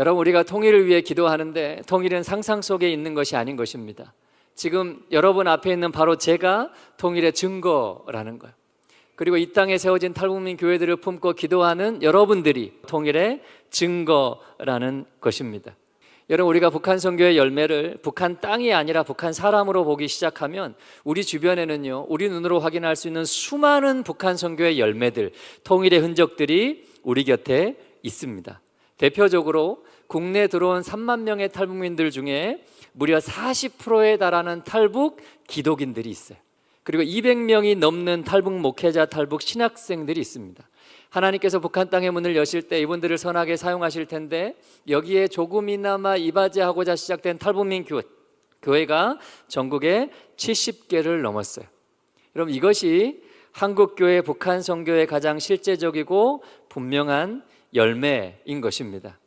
여러분 우리가 통일을 위해 기도하는데 통일은 상상 속에 있는 것이 아닌 것입니다. 지금 여러분 앞에 있는 바로 제가 통일의 증거라는 거예요. 그리고 이 땅에 세워진 탈북민 교회들을 품고 기도하는 여러분들이 통일의 증거라는 것입니다. 여러분 우리가 북한 선교의 열매를 북한 땅이 아니라 북한 사람으로 보기 시작하면 우리 주변에는요 우리 눈으로 확인할 수 있는 수많은 북한 선교의 열매들 통일의 흔적들이 우리 곁에 있습니다. 대표적으로 국내 들어온 3만 명의 탈북민들 중에 무려 40%에 달하는 탈북 기독인들이 있어요. 그리고 200명이 넘는 탈북 목회자, 탈북 신학생들이 있습니다. 하나님께서 북한 땅의 문을 여실 때 이분들을 선하게 사용하실 텐데 여기에 조금이나마 이바지하고자 시작된 탈북민 교, 교회가 전국에 70개를 넘었어요. 여러분 이것이 한국 교회 북한 선교의 가장 실제적이고 분명한 열매인 것입니다.